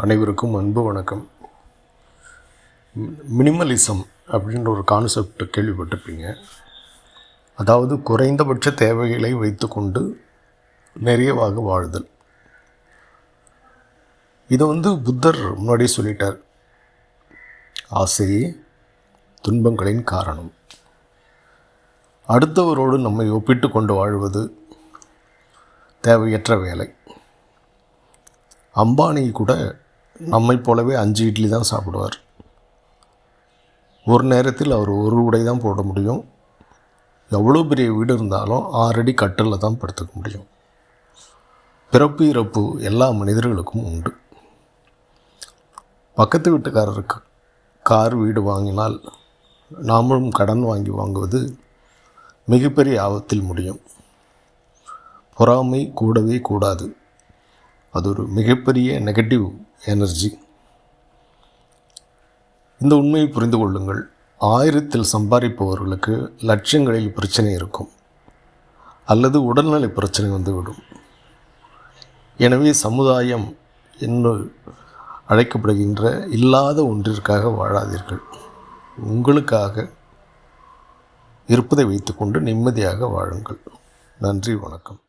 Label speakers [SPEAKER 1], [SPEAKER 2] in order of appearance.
[SPEAKER 1] அனைவருக்கும் அன்பு வணக்கம். மினிமலிசம் அப்படின்ற ஒரு கான்செப்ட் கேள்விப்பட்டிருப்பீங்க. அதாவது குறைந்தபட்ச தேவைகளை வைத்துக்கொண்டு நிறையவாக வாழுதல். இதை வந்து புத்தர் முன்னாடியே சொல்லிட்டார். ஆசையே துன்பங்களின் காரணம். அடுத்தவரோடு நம்மை ஒப்பிட்டு கொண்டு வாழ்வது தேவையற்ற வேலை. அம்பானி கூட நம்மைப் போலவே அஞ்சு இட்லி தான் சாப்பிடுவார். ஒரு நேரத்தில் அவர் ஒரு உடை தான் போட முடியும். எவ்வளோ பெரிய வீடு இருந்தாலும் ஆறடி கட்டலில் தான் படுத்துக்க முடியும். பிறப்பு இறப்பு எல்லா மனிதர்களுக்கும் உண்டு. பக்கத்து வீட்டுக்காரருக்கு கார் வீடு வாங்கினால் நாமளும் கடன் வாங்கி வாங்குவது மிகப்பெரிய ஆபத்தில் முடியும். பொறாமை கூடவே கூடாது. அது ஒரு மிகப்பெரிய நெகட்டிவ் எனர்ஜி இந்த உண்மையை புரிந்து கொள்ளுங்கள். ஆயிரத்தில் சம்பாதிப்பவர்களுக்கு லட்சங்களில் பிரச்சனை இருக்கும். அல்லது உடல்நலை பிரச்சனை வந்துவிடும். எனவே சமுதாயம் என்று அழைக்கப்படுகின்ற இல்லாத ஒன்றிற்காக வாழாதீர்கள். உங்களுக்காக இருப்பதை வைத்துக்கொண்டு நிம்மதியாக வாழுங்கள். நன்றி வணக்கம்.